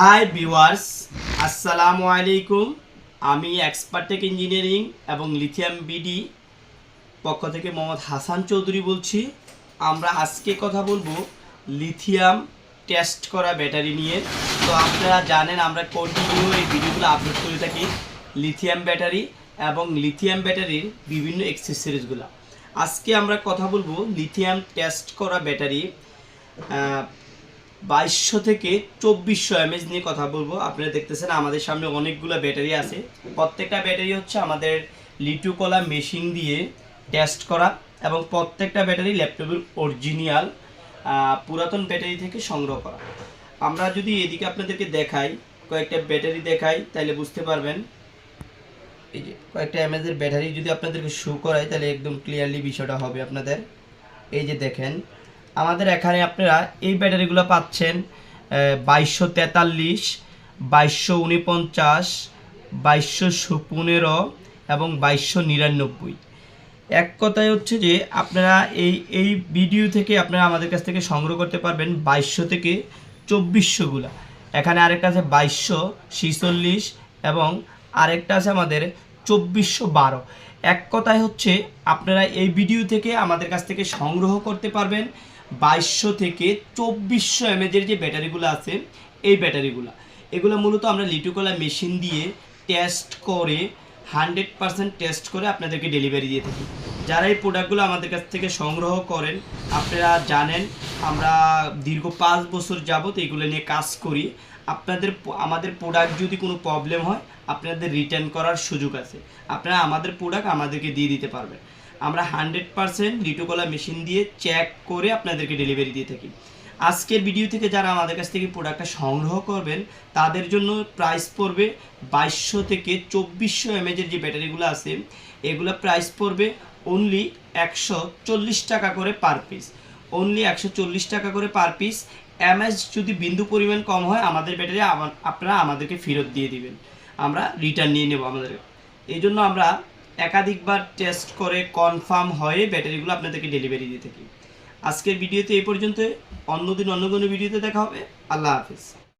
Hi viewers আসসালামু আলাইকুম আমি এক্সপার্টেক ইঞ্জিনিয়ারিং এবং লিথিয়াম বিডি পক্ষ থেকে মোহাম্মদ হাসান চৌধুরী বলছি। আমরা আজকে কথা বলব লিথিয়াম টেস্ট করা ব্যাটারি নিয়ে। তো আপনারা জানেন, আমরা কন্টিনিউ এই ভিডিওগুলো আপলোড করে থাকি লিথিয়াম ব্যাটারি এবং লিথিয়াম ব্যাটারির বিভিন্ন এক্সেসরিজগুলো আজকে আমরা কথা বলব লিথিয়াম টেস্ট করা ব্যাটারি বাইশশো থেকে চব্বিশশো এমএজ নিয়ে কথা বলব। আপনারা দেখতেছেন আমাদের সামনে অনেকগুলো ব্যাটারি আছে। প্রত্যেকটা ব্যাটারি হচ্ছে আমাদের লিটু কলা মেশিন দিয়ে টেস্ট করা এবং প্রত্যেকটা ব্যাটারি ল্যাপটপের অরিজিনাল পুরাতন ব্যাটারি থেকে সংগ্রহ করা। আমরা যদি এদিকে আপনাদেরকে দেখাই, কয়েকটা ব্যাটারি দেখাই তাহলে বুঝতে পারবেন। এই যে কয়েকটা এমএজের ব্যাটারি যদি আপনাদেরকে শো করাই তাহলে একদম ক্লিয়ারলি বিষয়টা হবে আপনাদের। এই যে দেখেন আমাদের এখানে আপনারা এই ব্যাটারিগুলো পাচ্ছেন বাইশশো তেতাল্লিশ, বাইশশো উনপঞ্চাশ, বাইশশো পনেরো এবং বাইশশো নিরানব্বই। এক কথায় হচ্ছে যে আপনারা এই এই ভিডিও থেকে আপনারা আমাদের কাছ থেকে সংগ্রহ করতে পারবেন বাইশশো থেকে চব্বিশশোগুলা এখানে আরেকটা আছে বাইশশো ছিচল্লিশ এবং আরেকটা আছে আমাদের চব্বিশশো বারো। এক কথায় হচ্ছে আপনারা এই ভিডিও থেকে আমাদের কাছ থেকে সংগ্রহ করতে পারবেন বাইশশো থেকে চব্বিশশো এমএজের যে ব্যাটারিগুলো আছে, এই ব্যাটারিগুলো। এগুলো মূলত আমরা লিটুকলা মেশিন দিয়ে টেস্ট করে হান্ড্রেড পার্সেন্ট টেস্ট করে আপনাদেরকে ডেলিভারি দিয়ে থাকি। যারা এই প্রোডাক্টগুলো আমাদের কাছ থেকে সংগ্রহ করেন, আপনারা জানেন, আমরা দীর্ঘ পাঁচ বছর যাবত এগুলো নিয়ে কাজ করি। আপনাদের আমাদের প্রোডাক্ট যদি কোনো প্রবলেম হয়, আপনাদের রিটার্ন করার সুযোগ আছে। আপনারা আমাদের প্রোডাক্ট আমাদেরকে দিয়ে দিতে পারবেন। আমরা হান্ড্রেড পার্সেন্ট লিটোকলা মেশিন দিয়ে চেক করে আপনাদেরকে ডেলিভারি দিয়ে থাকি। আজকের ভিডিও থেকে যারা আমাদের কাছ থেকে প্রোডাক্টটা সংগ্রহ করবেন, তাদের জন্য প্রাইস পড়বে বাইশশো থেকে চব্বিশশো এমএজের যে ব্যাটারিগুলো আছে, এগুলো প্রাইস পড়বে অনলি একশো চল্লিশ টাকা করে পার পিস অনলি একশো চল্লিশ টাকা করে পার পিস এমএস যদি বিন্দু পরিমাণ কম হয়, আমাদের ব্যাটারি আপনারা আমাদেরকে ফেরত দিয়ে দিবেন। আমরা রিটার্ন নিয়ে নেব আমাদের। এই জন্য আমরা একাধিকবার টেস্ট করে কনফার্ম হয়ে ব্যাটারিগুলো আপনাদেরকে ডেলিভারি দিয়ে থাকি। আজকের ভিডিওতে এই পর্যন্ত অন্যদিন অন্য কোনো ভিডিওতে দেখা হবে। আল্লাহ হাফিজ।